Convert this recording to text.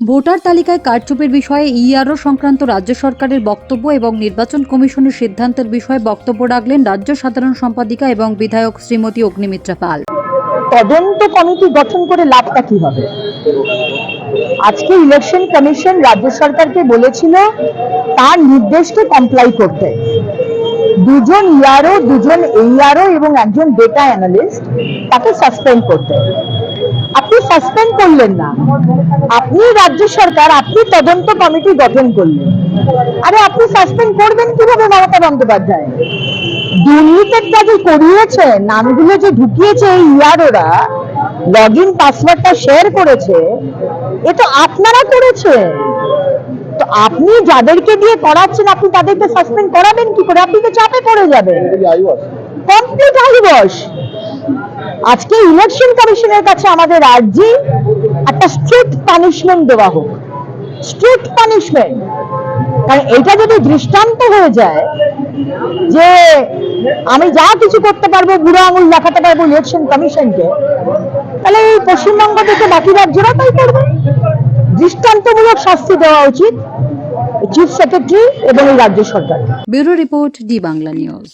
Voter তালিকায় কারচুপির বিষয়ে ইআরও সংক্রান্ত রাজ্য সরকারের বক্তব্য এবং নির্বাচন কমিশনের সিদ্ধান্তের বিষয়ে বক্তব্য রাখলেন রাজ্য সাধারণ সম্পাদিকা এবং বিধায়ক শ্রীমতী অগ্নিমিত্রা পাল। তদন্ত কমিটি গঠন করে লাভটা কি হবে আজকে ইলেকশন কমিশন রাজ্য সরকারকে বলেছিল, তার নির্দেশকে কমপ্লাই করতে। দুজন ইয়ারও দুজন এইআরও এবং একজন ডেটা অ্যানালিস্ট তাকে সাসপেন্ড করতে। সাসপেন্ড করলেন না। আপনি রাজ্য সরকার, আপনি তদন্ত কমিটি গঠন করলেন। আরে আপনি সাসপেন্ড করবেন কীভাবে মমতা বন্দ্যোপাধ্যায়? দুর্নীতির কাজে করিয়েছে, নামগুলো যে ঢুকিয়েছে এই ইয়ারোরা লগ ইন পাসওয়ার্ডটা শেয়ার করেছে, এ তো আপনারা করেছেন। তো আপনি যাদেরকে দিয়ে করাচ্ছেন, আপনি তাদেরকে সাসপেন্ড করাবেন কি করে? আপনি তো চাপে পড়ে যাবেন। আইবস আজকে ইলেকশন কমিশনের কাছে আমাদের আর্জি একটা স্ট্রিক্ট পানিশমেন্ট দেওয়া হোক। স্ট্রিক্ট পানিশমেন্ট কারণ এটা যদি দৃষ্টান্ত হয়ে যায় যে আমি যা কিছু করতে পারব বুড়ো আঙুল দেখাতে পারব ইলেকশন কমিশনকে, তাহলে এই পশ্চিমবঙ্গ থেকে বাকি রাজ্যরা তাই করবে। দৃষ্টান্তমূলক শাস্তি দেওয়া উচিত চিফ সেক্রেটারি এবং এই রাজ্য সরকার। Bureau report D Bangla news.